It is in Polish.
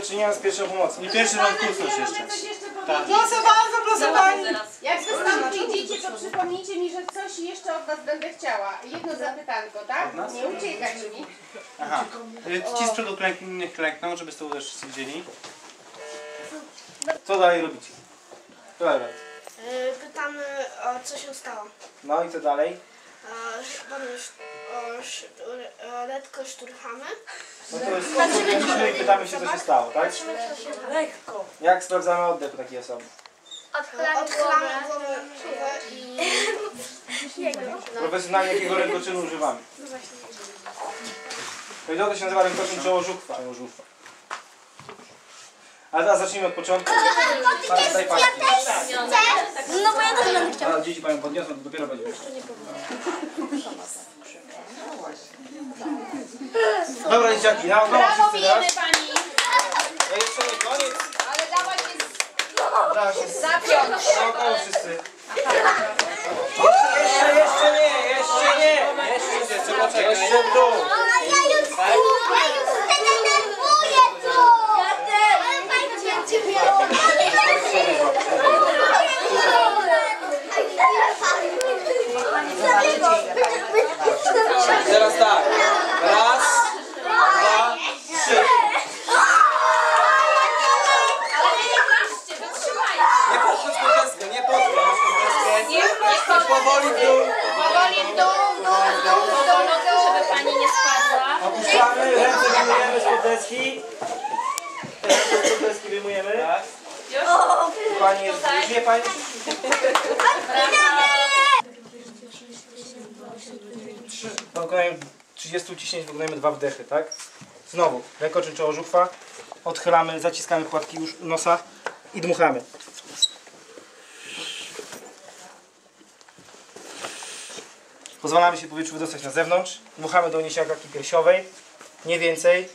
do czynienia z pierwszą pomocą. I pierwszy rok kursus jeszcze. Tak. Proszę bardzo, proszę pani. Jak wy tam przyjdziecie, to przypomnijcie mi, że coś jeszcze od was będę chciała. Jedno zapytanko, tak? Nie uciekać mi. Aha. Y, Ci z przodu klęk, niech klękną, żeby z tyłu też wszyscy widzieli. Co dalej robicie? Dalej. Y, Pytamy, o co się stało. No i co dalej? E, Pan już o letko szturchamy. No to jest no i pytamy się co się stało, tak? Lekko. Jak sprawdzamy oddech u takiej osoby? Odchylamy głowę i Profesjonalnie jakiego rękoczynu używamy? Powiedział, to się nazywa rękoczyn czołożuchwa. Czołożuchwa. Ale teraz zacznijmy od początku. Pan tutaj patrzy. No bo ja też będę chciała. Zaraz dzieci panią podniosą, to dopiero będzie. Dobra dzieciaki, na około Brawo teraz. bijemy pani! Ja jeszcze nie koniec. Ale dałaś się zapiąć. na około wszyscy. Jeszcze, jeszcze nie, jeszcze nie. Jeszcze, poczekaj. Jeszcze w dół. A ja już, ja już się denerwuję tu! Ja też! Ale fajnie Teraz tak. Raz, dwa, trzy. Nie podchodź pod deskę, nie podchodź pod deskę. Nie wchodź Powoli w dół. powoli w dół, w dół, w dół, w dół, żeby pani nie spadła. Opuszczamy, ręce wyjmujemy spod deski. Ręce spod deski wyjmujemy. Tak. Pani jest, już nie pani. Trzy. Po wykonaniu 30 uciśnięć wykonujemy dwa wdechy, tak? Znowu, rękoczyn czołożuchwa. Odchylamy, zaciskamy płatki już nosa i dmuchamy. Pozwalamy się powietrzu wydostać na zewnątrz. Dmuchamy do niesiaka piersiowej. Nie więcej.